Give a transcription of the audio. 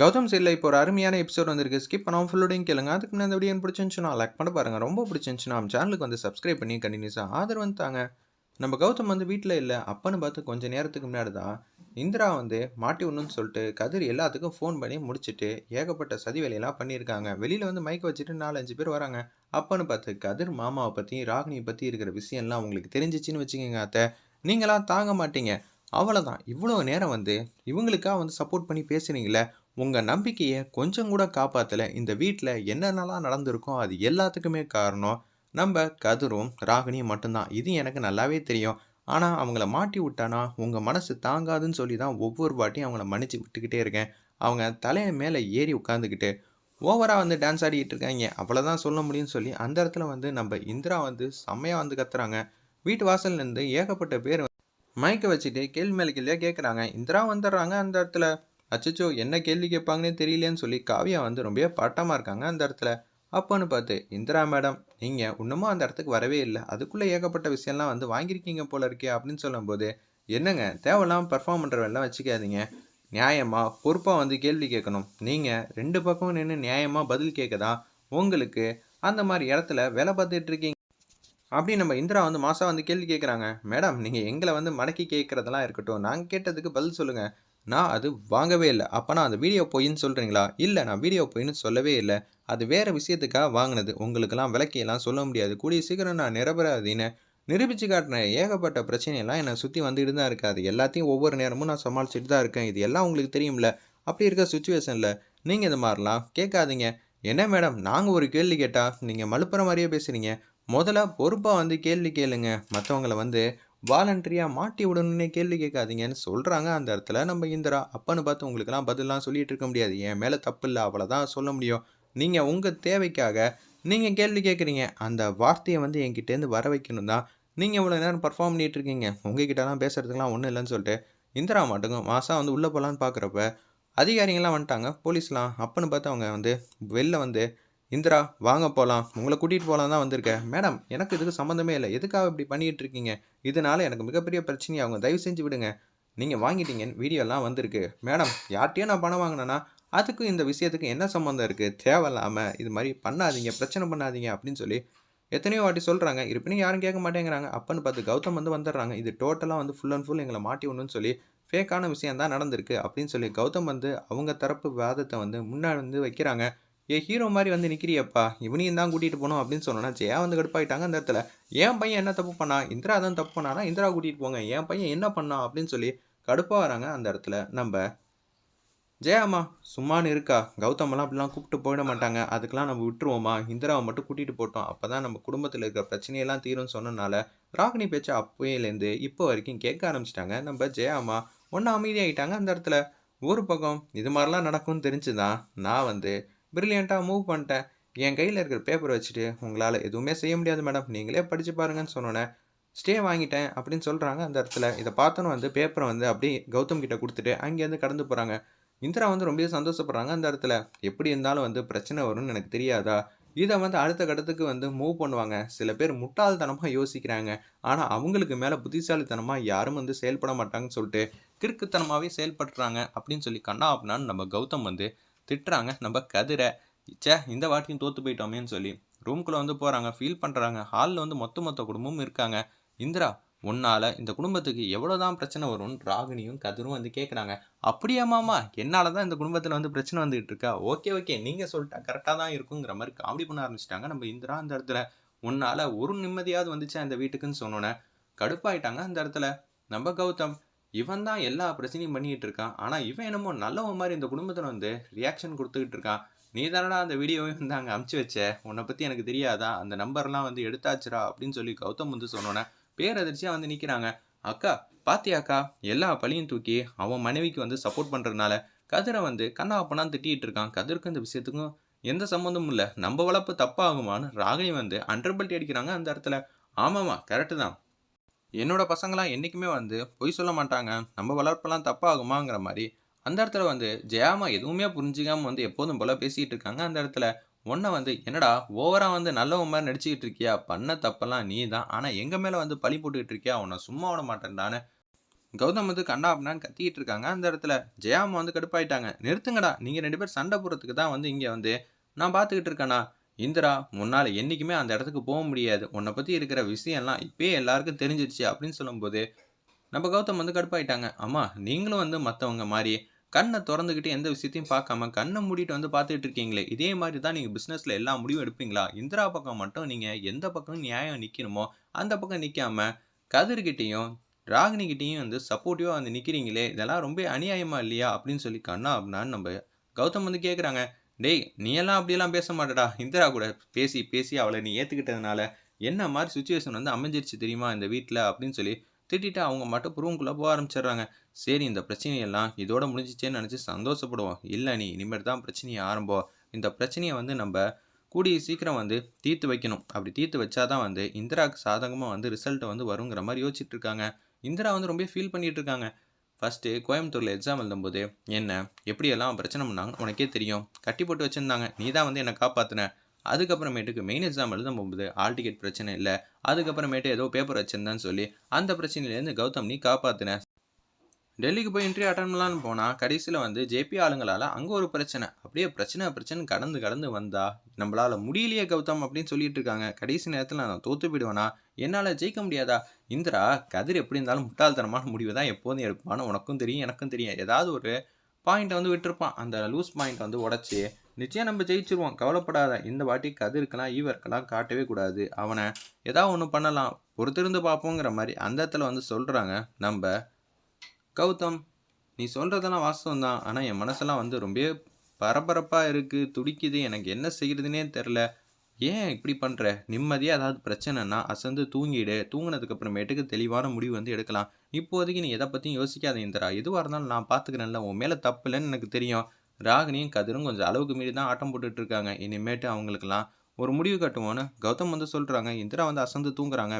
கௌதம் சீரில் இப்போ ஒரு அருமையான எபிசோட் வந்திருக்கு. ஸ்கிப் பண்ணாமல் ஃபுல்லோடையும் கேளுங்க. அதுக்கு முன்னாடி அந்த வீடியோ பிடிச்சிருந்துச்சுன்னா லைக் பண்ண பாருங்கள் ரொம்ப பிடிச்சிருந்துச்சுன்னா நம்ம சேனலுக்கு வந்து சப்ஸ்கிரைப் பண்ணி கண்டினியூஸாக ஆதரவு தாங்க. நம்ம கௌதம் வந்து வீட்டில் இல்லை. அப்பன்னு பார்த்து கொஞ்சம் நேரத்துக்கு முன்னாடி தான் இந்திரா வந்து மாட்டி ஒன்றுன்னு சொல்லிட்டு கதிர் எல்லாத்துக்கும் ஃபோன் பண்ணி முடிச்சுட்டு ஏகப்பட்ட சதி வேலையெல்லாம் பண்ணியிருக்காங்க. வெளியில் வந்து மைக் வச்சுட்டு நாலஞ்சு பேர் வராங்க. அப்பன்னு பார்த்து கதிர் மாமாவை பற்றி ராகினியை பற்றி இருக்கிற விஷயம்லாம் உங்களுக்கு தெரிஞ்சிச்சின்னு வச்சுக்கோங்க அத்தை. நீங்களாம் தாங்க மாட்டீங்க. அவ்வளோதான் இவ்வளோ நேரம் வந்து இவங்களுக்காக வந்து சப்போர்ட் பண்ணி பேசுனீங்களே உங்கள் நம்பிக்கையை கொஞ்சம் கூட காப்பாற்றலை இந்த வீட்டில் என்னென்னலாம் நடந்திருக்கோ அது எல்லாத்துக்குமே காரணம் நம்ம கதிரும் ராகினியும் மட்டும்தான். இது எனக்கு நல்லாவே தெரியும். ஆனால் அவங்கள மாட்டி விட்டானா உங்கள் மனசு தாங்காதுன்னு சொல்லி தான் ஒவ்வொரு வாட்டியும் அவங்கள மன்னிச்சு விட்டுக்கிட்டே இருக்கேன். அவங்க தலையை மேலே ஏறி உட்காந்துக்கிட்டு ஓவராக வந்து டான்ஸ் ஆடிக்கிட்டு இருக்காங்க அவ்வளோதான் சொல்ல முடியும்னு சொல்லி அந்த இடத்துல வந்து நம்ம இந்திரா வந்து செம்மையாக வந்து கத்துறாங்க. வீட்டு வாசல்லேருந்து ஏகப்பட்ட பேர் மயக்க வச்சுட்டு கேள்வி மேலே கேள்வியாக கேட்குறாங்க இந்திரா வந்துடுறாங்க அந்த இடத்துல. அச்சச்சோ என்ன கேள்வி கேட்பாங்கன்னே தெரியலேன்னு சொல்லி காவியா வந்து ரொம்ப பட்டமாக இருக்காங்க அந்த இடத்துல. அப்போன்னு பார்த்து இந்திரா மேடம் நீங்கள் இன்னமும் அந்த இடத்துக்கு வரவே இல்லை. அதுக்குள்ளே ஏகப்பட்ட விஷயம்லாம் வந்து வாங்கியிருக்கீங்க போல இருக்கே அப்படின்னு சொல்லும்போது என்னங்க தேவையில்லாமல் பர்ஃபார்ம் பண்ணுறவெல்லாம் வச்சுக்காதீங்க. நியாயமாக பொறுப்பாக வந்து கேள்வி கேட்கணும். நீங்கள் ரெண்டு பக்கம் நின்று நியாயமாக பதில் கேட்க உங்களுக்கு அந்த மாதிரி இடத்துல வேலை பார்த்துட்டு இருக்கீங்க? அப்படி நம்ம இந்திரா வந்து மாதம் வந்து கேள்வி கேட்குறாங்க. மேடம் நீங்கள் எங்களை வந்து மடக்கி கேட்குறதெல்லாம் இருக்கட்டும். நாங்கள் கேட்டதுக்கு பதில் சொல்லுங்கள் நான் அது வாங்கவே இல்லை. அப்போனா அந்த வீடியோ பொய்ன்னு சொல்கிறீங்களா இல்லை நான் வீடியோ பொய்ன்னு சொல்லவே இல்லை. அது வேறு விஷயத்துக்காக வாங்கினது. உங்களுக்கெல்லாம் விளக்கியெல்லாம் சொல்ல முடியாது. கூடிய சீக்கிரம் நான் நிரபராதின்னு நிரூபித்து காட்டின ஏகப்பட்ட பிரச்சனையெல்லாம் என்னை சுற்றி வந்துட்டு தான் இருக்காது எல்லாத்தையும் ஒவ்வொரு நேரமும் நான் சமாளிச்சுட்டு தான் இருக்கேன். இது எல்லாம் உங்களுக்கு தெரியும்ல? அப்படி இருக்க சுச்சுவேஷனில் நீங்கள் இந்த மாதிரிலாம் கேட்காதீங்க. என்ன மேடம்? நாங்கள் ஒரு கேள்வி கேட்டால் நீங்கள் மலுப்புற மாதிரியே பேசுகிறீங்க முதல்ல பொறுப்பாக வந்து கேள்வி கேளுங்க. மற்றவங்கள வந்து வாலண்டரியாக மாட்டி விடணுன்னே கேள்வி கேட்காதீங்கன்னு சொல்கிறாங்க அந்த இடத்துல நம்ம இந்திரா அப்பன்னு பார்த்து உங்களுக்குலாம் பதிலாம் சொல்லிகிட்டு இருக்க முடியாது. என் மேலே தப்பு இல்லை. அவ்வளோதான் சொல்ல முடியும். நீங்கள் உங்கள் தேவைக்காக நீங்கள் கேள்வி கேட்குறீங்க. அந்த வார்த்தையை வந்து என்கிட்டேருந்து வர வைக்கணும் தான். நீங்கள் இவ்வளோ நேரம் பர்ஃபார்ம் பண்ணிகிட்ருக்கீங்க இருக்கீங்க. உங்ககிட்டலாம் பேசுகிறதுக்குலாம் ஒன்றும் இல்லைன்னு சொல்லிட்டு இந்திரா மட்டும் மாதம் வந்து உள்ளே போகலான்னு பார்க்குறப்ப அதிகாரிங்கெல்லாம் வந்துட்டாங்க. போலீஸ்லாம் அப்பன்னு பார்த்து அவங்க வந்து வெளில வந்து இந்திரா வாங்க போகலாம் உங்களை கூட்டிகிட்டு போகலாம் தான் வந்திருக்கேன். மேடம் எனக்கு இதுக்கு சம்மந்தமே இல்லை. எதுக்காக இப்படி பண்ணிகிட்டு இருக்கீங்க? இதனால் எனக்கு மிகப்பெரிய பிரச்சனையை அவங்க தயவு செஞ்சு விடுங்க. நீங்கள் வாங்கிட்டீங்கன்னு வீடியோலாம் வந்திருக்கு. மேடம் யார்கிட்டயும் நான் பணம் வாங்கினேன்னா அதுக்கும் இந்த விஷயத்துக்கு என்ன சம்மந்தம் இருக்குது தேவையில்லாமல் இது மாதிரி பண்ணாதீங்க பிரச்சனை பண்ணாதீங்க அப்படின்னு சொல்லி எத்தனையோ வாட்டி சொல்கிறாங்க இருப்பினும் யாரும் கேட்க மாட்டேங்கிறாங்க. அப்பன்னு பார்த்து கௌதம் வந்து வந்துடுறாங்க. இது டோட்டலாக வந்து ஃபுல் அண்ட் ஃபுல் எங்களை மாட்டி ஒன்றுன்னு சொல்லி ஃபேக்கான விஷயம் தான் நடந்திருக்கு அப்படின்னு சொல்லி கௌதம் வந்து அவங்க தரப்பு வாதத்தை வந்து முன்னாடி வந்து வைக்கிறாங்க. ஏ ஹீரோ மாதிரி வந்து நிற்கிறியப்பா இவனையும் தான் கூட்டிகிட்டு போகணும் அப்படின்னு சொன்னோன்னா ஜெயா வந்து கடுப்பாயிட்டாங்க அந்த இடத்துல. என் பையன் என்ன தப்பு பண்ணா? இந்திரா தான் தப்பு பண்ணானா? இந்திரா கூட்டிகிட்டு போங்க. என் பையன் என்ன பண்ணா? அப்படின்னு சொல்லி கடுப்பாக வராங்க அந்த இடத்துல. நம்ம ஜெயாம்மா சும்மானு இருக்கா? கௌதமெல்லாம் அப்படிலாம் கூப்பிட்டு போயிட மாட்டாங்க. அதுக்கெல்லாம் நம்ம விட்டுருவோமா? இந்திராவை மட்டும் கூட்டிகிட்டு போட்டோம். அப்போ தான் நம்ம குடும்பத்தில் இருக்கிற பிரச்சனையெல்லாம் தீரும்னு சொன்னனால ராகினி பேச்சை அப்போயிலேருந்து இப்போ வரைக்கும் கேட்க ஆரம்பிச்சிட்டாங்க. நம்ம ஜெயாம்மா ஒன்று அமைதியாகிட்டாங்க அந்த இடத்துல. ஒரு பக்கம் இது மாதிரிலாம் நடக்கும்னு தெரிஞ்சுதான் நான் வந்து ப்ரில்லியண்ட்டாக மூவ் பண்ணிட்டேன். என் கையில் இருக்கிற பேப்பரை வச்சுட்டு உங்களால் எதுவுமே செய்ய முடியாது மேடம் நீங்களே படித்து பாருங்கன்னு சொன்னோன்னே ஸ்டே வாங்கிட்டேன் அப்படின்னு சொல்கிறாங்க அந்த இடத்துல இதை பார்த்தோன்னு வந்து பேப்பரை வந்து அப்படியே கௌதம் கிட்ட கொடுத்துட்டு அங்கேருந்து கடந்து போகிறாங்க இந்திரா வந்து ரொம்ப சந்தோஷப்படுறாங்க அந்த இடத்துல. எப்படி இருந்தாலும் வந்து பிரச்சனை வரும்னு எனக்கு தெரியாதா? இதை வந்து அடுத்த கட்டத்துக்கு வந்து மூவ் பண்ணுவாங்க. சில பேர் முட்டாள்தனமாக யோசிக்கிறாங்க. ஆனால் அவங்களுக்கு மேலே புத்திசாலித்தனமாக யாரும் வந்து செயல்பட மாட்டாங்கன்னு சொல்லிட்டு கிறுக்குத்தனமாகவே செயல்படுறாங்க அப்படின்னு சொல்லி கண்ணா அப்படின்னா நம்ம கௌதம் வந்து திட்டுறாங்க. நம்ம கதிரை சே இந்த வாட்டியும் தோற்று போயிட்டோமேன்னு சொல்லி. ரூம்குள்ளே வந்து போகிறாங்க ஃபீல் பண்ணுறாங்க ஹாலில் வந்து மொத்த மொத்த குடும்பமும் இருக்காங்க. இந்திரா உன்னால் இந்த குடும்பத்துக்கு எவ்வளோ தான் பிரச்சனை வரும்னு ராகினியும் கதிரும் வந்து கேட்குறாங்க அப்படியா மாமா? என்னால் தான் இந்த குடும்பத்தில் வந்து பிரச்சனை வந்துகிட்டு இருக்கா? Okay okay. நீங்கள் சொல்லிட்டா கரெக்டாக தான் இருக்குங்கிற மாதிரி காமெடி பண்ண ஆரம்பிச்சிட்டாங்க. நம்ம இந்திரா அந்த இடத்துல உன்னால் ஒரு நிம்மதியாவது வந்துச்சா இந்த வீட்டுக்குன்னு சொன்னோன்னே கடுப்பாயிட்டாங்க அந்த இடத்துல. நம்ம கௌதம் இவன் தான் எல்லா பிரச்சனையும் பண்ணிக்கிட்டு இருக்கான். ஆனால் இவன் என்னமோ நல்லவன் மாதிரி இந்த குடும்பத்தில் வந்து ரியாக்ஷன் கொடுத்துக்கிட்டு இருக்கான். நீ தானடா அந்த வீடியோவையும் வந்து அங்கே அமுச்சு வச்ச? உன்னை பற்றி எனக்கு தெரியாதா? அந்த நம்பர்லாம் வந்து எடுத்தாச்சுரா அப்படின்னு சொல்லி கௌதம் வந்து சொன்னோன்னே பேரதிர்ச்சியாக வந்து நிற்கிறாங்க அக்கா பாத்தியாக்கா எல்லா பழியும் தூக்கி அவன் மனைவிக்கு வந்து சப்போர்ட் பண்ணுறதுனால கதிரை வந்து கண்ணா அப்பனா திட்டிகிட்டு இருக்கான். கதிருக்கு இந்த விஷயத்துக்கும் எந்த சம்மந்தமும் இல்லை. நம்ம வளர்ப்பு தப்பாகுமான்னு ராகினி வந்து அண்டர்பல்ட்டி அடிக்கிறாங்க அந்த இடத்துல. ஆமாம்மா கரெக்டு தான். என்னோட பசங்களாம் என்றைக்குமே வந்து பொய் சொல்ல மாட்டாங்க. நம்ம வளர்ப்பெல்லாம் தப்பாகுமாங்கிற மாதிரி. அந்த இடத்துல வந்து ஜெயாமா எதுவுமே புரிஞ்சுக்காமல் வந்து எப்போதும் போல் பேசிகிட்டு இருக்காங்க. அந்த இடத்துல ஒன்றை வந்து என்னடா ஓவராக வந்து நல்லவன் மாதிரி நடிச்சுக்கிட்டு இருக்கியா? பண்ண தப்பெல்லாம் நீ தான் ஆனால் எங்கள் மேலே வந்து பழி போட்டுக்கிட்டு இருக்கியா? உன்னை சும்மா விட மாட்டேன்டான்னு. கௌதம் வந்து கண்ணா அப்படின்னான்னு கத்திக்கிட்டு இருக்காங்க. அந்த இடத்துல ஜெயாமா வந்து கடுப்பாயிட்டாங்க. நிறுத்துங்கடா. நீங்கள் ரெண்டு பேர் சண்டை போடுறதுக்கு தான் வந்து இங்கே வந்து நான் பார்த்துக்கிட்டு இருக்கேண்ணா இந்திரா முன்னால் என்றைக்குமே அந்த இடத்துக்கு போக முடியாது. உன்னை பற்றி இருக்கிற விஷயம்லாம் இப்பயே எல்லாருக்கும் தெரிஞ்சிருச்சு அப்படின்னு சொல்லும்போது நம்ம கௌதம் வந்து கடுப்பாயிட்டாங்க. அம்மா நீங்களும் வந்து மற்றவங்க மாதிரி கண்ணை திறந்துக்கிட்டு எந்த விஷயத்தையும் பார்க்காம கண்ணை மூடிட்டு வந்து பார்த்துட்டு இருக்கீங்களே. இதே மாதிரி தான் நீங்கள் பிஸ்னஸில் எல்லா முடிவும் எடுப்பீங்களா? இந்திரா பக்கம் மட்டும் நீங்கள் எந்த பக்கம் நியாயம் நிற்கணுமோ அந்த பக்கம் நிற்காம கதிர்கிட்டையும் ராகினிகிட்டையும் வந்து சப்போர்ட்டிவாக வந்து நிற்கிறீங்களே இதெல்லாம் ரொம்ப அநியாயமா இல்லையா? அப்படின்னு சொல்லி கண்ணா அப்படின்னா நம்ம கௌதம் வந்து கேட்குறாங்க டேய் நீ எல்லாம் அப்படியெல்லாம் பேச மாட்டடா இந்திரா கூட பேசி பேசி அவளை நீ ஏற்றுக்கிட்டதுனால என்ன மாதிரி சுச்சுவேஷன் வந்து அமைஞ்சிருச்சு தெரியுமா இந்த வீட்டில் அப்படின்னு சொல்லி திட்டிட்டு அவங்க மட்டும் ரூம்குள்ளே போக ஆரம்பிச்சிடுறாங்க. சரி இந்த பிரச்சனையெல்லாம் இதோட முடிஞ்சிச்சேன்னு நினச்சி சந்தோஷப்படுவோம். இல்லை நீ இனிமேல் தான் பிரச்சனையை ஆரம்பம். இந்த பிரச்சனையை வந்து நம்ம கூடிய சீக்கிரம் வந்து தீர்த்து வைக்கணும். அப்படி தீர்த்து வச்சாதான் வந்து இந்திராவுக்கு சாதகமாக வந்து ரிசல்ட்டை வந்து வருங்கிற மாதிரி யோசிச்சுட்டு இருக்காங்க. இந்திரா வந்து ரொம்ப ஃபீல் பண்ணிகிட்டு இருக்காங்க. ஃபஸ்ட்டு கோயம்புத்தூரில் எக்ஸாம் எழுதும்போது என்ன எப்படியெல்லாம் பிரச்சனை பண்ணாங்க உனக்கே தெரியும். கட்டி போட்டு வச்சுருந்தாங்க. நீ தான் வந்து என்னை காப்பாற்றின அதுக்கப்புறமேட்டுக்கு மெயின் எக்ஸாம் எழுதும் போகும்போது ஆல் டிக்கெட் பிரச்சனை இல்லை. அதுக்கப்புறமேட்டு ஏதோ பேப்பர் வச்சிருந்தான்னு சொல்லி அந்த பிரச்சனையிலேருந்து கௌதம் நீ காப்பாற்றின டெல்லிக்கு போய் இன்டர்வியூ அட்டன் பண்ணலான்னு போனால் கடைசியில் வந்து ஜேபி ஆளுங்களால் அங்கே ஒரு பிரச்சனை. அப்படியே பிரச்சனை பிரச்சனை கடந்து கடந்து வந்தா நம்மளால் முடியலையே கௌதம் அப்படின்னு சொல்லிட்டு இருக்காங்க. கடைசி நேரத்தில் நான் தோற்று போயிடுவேனா? என்னால் ஜெயிக்க முடியாதா? இந்திரா கதிர் எப்படி இருந்தாலும் முட்டாள்தனமான முடிவு தான் எப்போதும் எடுப்பான்னு உனக்கும் தெரியும் எனக்கும் தெரியும். ஏதாவது ஒரு பாயிண்ட்டை வந்து விட்டுருப்பான். அந்த லூஸ் பாயிண்ட் வந்து உடச்சி நிச்சயம் நம்ம ஜெயிச்சிருவோம். கவலைப்படாத. இந்த வாட்டி கதிர்க்கெல்லாம் ஈவருக்கெல்லாம் காட்டவே கூடாது. அவனை ஏதாவது ஒன்று பண்ணலாம். பொறுத்திருந்து பார்ப்போங்கிற மாதிரி அந்த இடத்துல வந்து சொல்கிறாங்க நம்ம கௌதம் நீ சொல்கிறதெல்லாம் வாஸ்தவம் தான் ஆனால் என் மனசெல்லாம் வந்து ரொம்ப பரபரப்பாக இருக்குது துடிக்குது. எனக்கு என்ன செய்கிறதுனே தெரில ஏன் இப்படி பண்ணுற நிம்மதியாக ஏதாவது பிரச்சனைனா அசந்து தூங்கிடு. தூங்கினதுக்கு அப்புறமேட்டுக்கு தெளிவான முடிவு வந்து எடுக்கலாம். இப்போதைக்கு நீ எதை பற்றியும் யோசிக்காத இந்திரா. எதுவாக இருந்தாலும் நான் பார்த்துக்கிறேன்ல உன் மேலே தப்பு இல்லைன்னு எனக்கு தெரியும். ராகினியும் கதிரும் கொஞ்சம் அளவுக்கு மீறி தான் ஆட்டம் போட்டுட்டு இருக்காங்க. இனிமேட்டு அவங்களுக்கெல்லாம் ஒரு முடிவு கட்டுவோன்னு கௌதம் வந்து சொல்கிறாங்க இந்திரா வந்து அசந்து தூங்குறாங்க.